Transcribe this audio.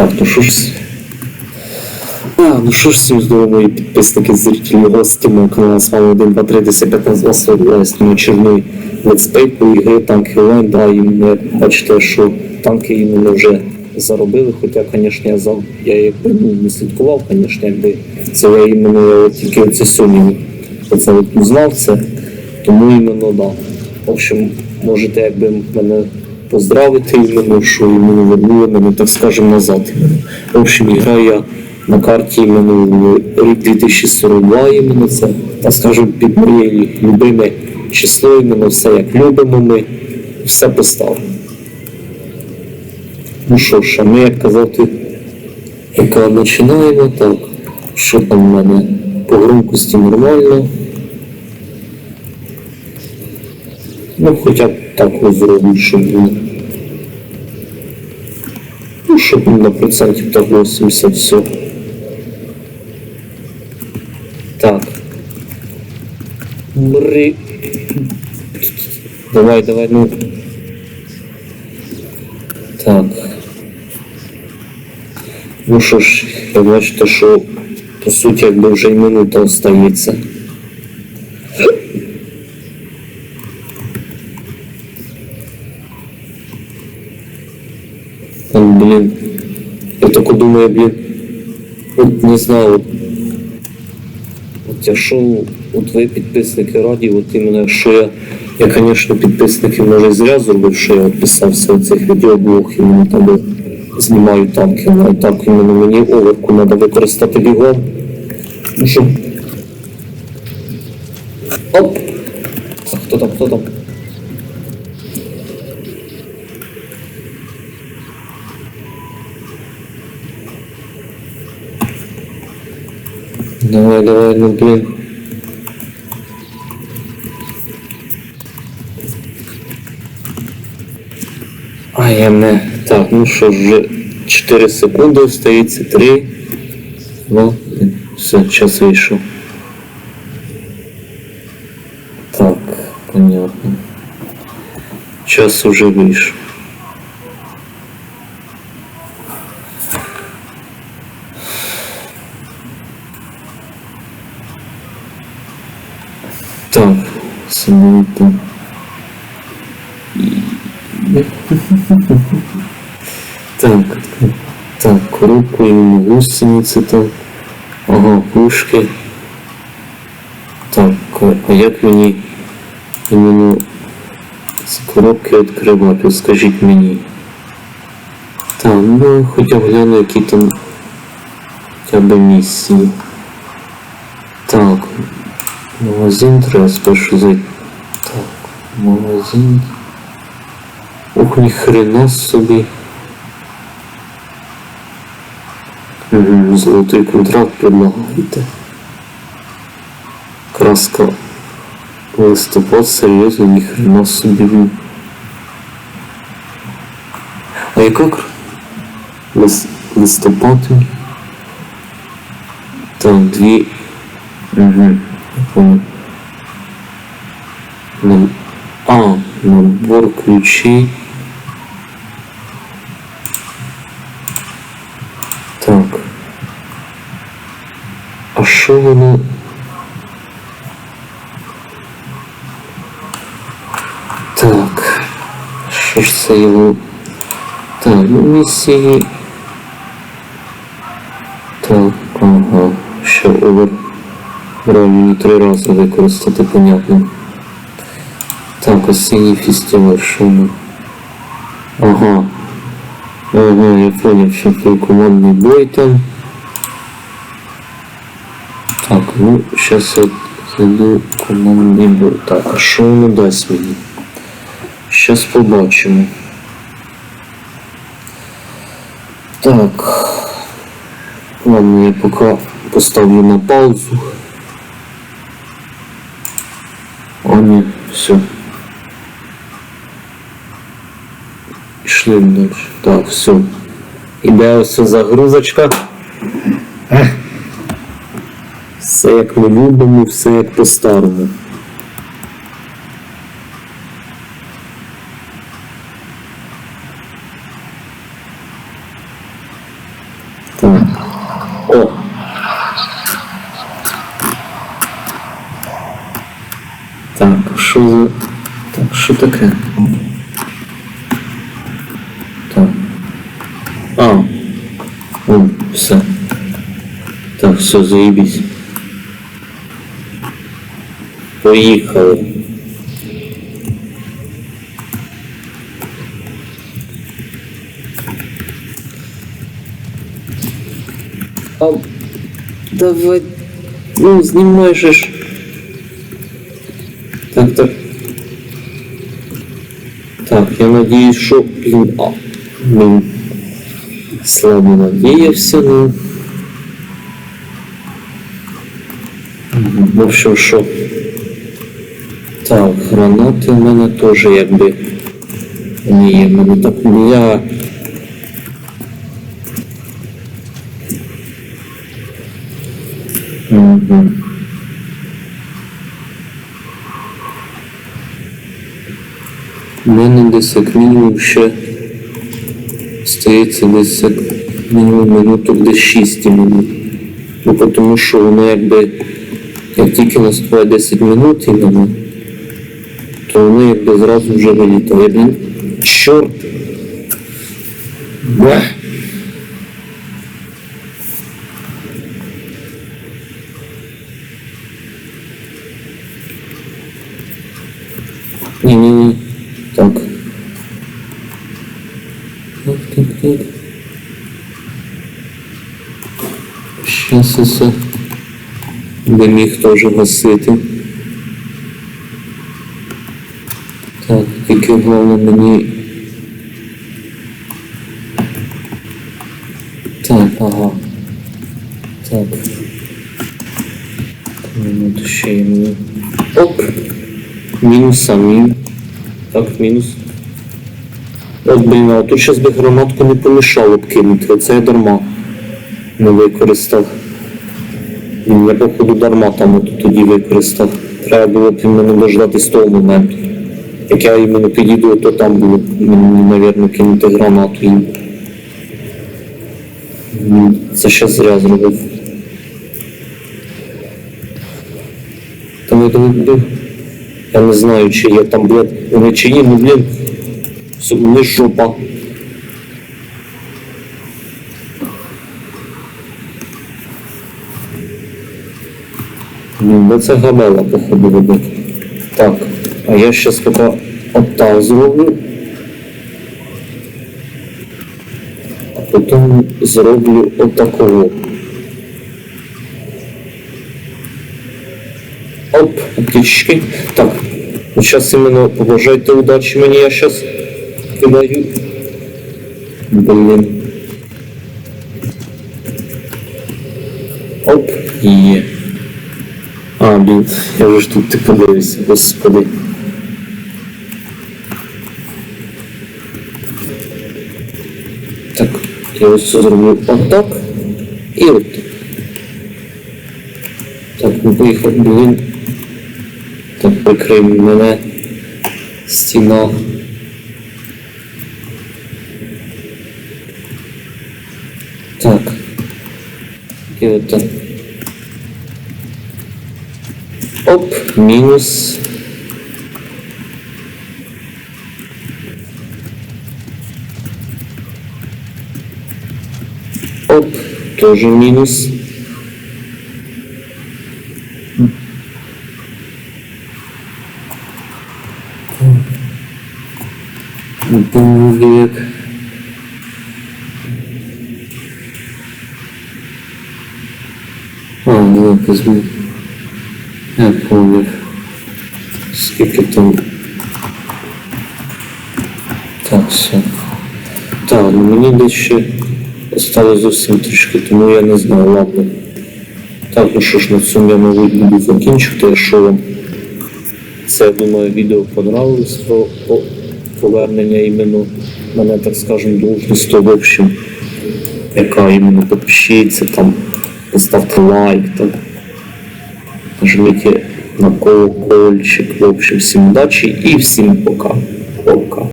Так, ну що ж. А, ну що ж всім мої підписники, зрителі, гості мого каналу, з вами 1, 2, 3, 10, 15, 20, 20, черний летсплей по ігри танки онлайн, да, і ми бачите, що танки іменно вже заробили, хоча, звісно, я, за, я якби ну, не слідкував, звісно, якби це я іменно я тільки оце сьогодні оце от узнав це, тому іменно да. В общем, можете якби мене поздравити іменно, що іменно вернули мене, так скажемо, назад. В общем, граю я на карті іменно рік 2042 іменно це, так скажемо, під моє любиме число, іменно все як любимо ми, все поставимо. Ну що ж, а ми, як казати, яка починаємо, так, що там в мене по громкості нормально. Ну, хоча б так ось зроблю, щоб було. Ну, щоб на процентів так 80 все. Так. Мри. Давай, давай, ну. Так. Ну що ж, ви бачите, що по суті якби вже й минута остається. Думаю. Вот не знаю, от, от якщо от ви підписники раді, от іменно якщо я, я, звісно, підписники може зря зробив, що я підписався в цих відеоблог, іменно там де знімаю танки, але так іменно мені оверку треба використати бігом. Ну що? Оп! Хто там, хто там? Давай, давай, ну блин. А я не. Так, ну що вже 4 секунди остається. 3, 2, все, час вийшов. Так, понятно. Час уже вийшов. Так, самоліта. Так, так, коробку і гусениці там. Ага, пушки. Так, а як мені іменно ці коробки відкривати, скажіть мені. Так, ну хоча б гляну, які там хоча б місії. Так, Магазин треба спершу зайти. Так, магазин. Ух, ні хрена собі. Золотий контракт предлагаєте. Краска. Листопад, серйозно, ні хрена собі. А яка. Лис... листопад? Так, дві... Угу. А, набор ключей. Так. А що воно? Так. Що ж це його? Так, ну місії. Так, ага. Ще овер. Правильно, три рази використати, понятно. Так, осінній фестиваль, ми? Ага. Ага, я понял, що це командний бой там. Так, ну, сейчас я зайду командний бой. Так, а що воно дасть мені? Щас побачимо. Так. Ладно, я поки поставлю на паузу. О, все. Пішли далі. Так, все. Іде ось загрузочка. Все як ми любимо, все як по-старому. Так. О! Так, що за. Так, що таке? Так. А. О, все. Так, все, заебись. Поїхали. А, давай. Ну, знімай же. Так, так. Так, я надіюсь, що він. А, він слабо надіявся, ну. В общем, що. Так, гранати в мене теж якби. В мене так бля. Угу. У мене десь як мінімум ще стається десь як мінімум минуток десь 6 минут. Ну, тому що воно якби, як тільки наступає 10 минут іменно, то воно якби зразу вже вилітає. Блін, чорт! Бах! Ні, ні, ні. Так. Так, так. Щас усе. Би міг теж гасити. Так, тільки головне мені. Так, ага. Так. Минуту ще мені. Оп! Мінус самі. Так, мінус. От, блін, а тут щас би гранатку не помішало б кинути, оце я дарма не використав. Я походу дарма там от тоді використав. Треба було б іменно дождатись того моменту. Як я іменно підійду, то там було б мені, навірно, кинути гранату. Це ще зря зробив. Давай, давай, давай. Я не знаю, чи є там, блядь, вони чи є, ну, блін, все, не жопа. Ну, це гамела, походу, робити. Так, а я щас поки отак зроблю. А потім зроблю отакого. Оп, птички. Так, вот сейчас именно побажайте удачи мне, я сейчас кидаю. Блин. Оп, є. А, блін, я вже ж тут ти подивився, господи. Так, я ось це зроблю отак і от. Так, ну поїхав, блін. Так, прикрий мене стіна. Так. І это. Оп, мінус. Оп, тоже мінус. Булик. Візьму. Я понял. Скільки там. Так, все. Так, ну мені ще осталось зовсім трішки, тому я не знаю, ладно. Так, ну що ж, на цьому я, мабуть, буду закінчувати, якщо вам це, я думаю, відео понравилось про повернення іменно мене, так скажем, должності, в общем, яка іменно підпишіться, там, поставте лайк, там, нажмите на колокольчик, в общем, всім удачі і всім пока. Пока.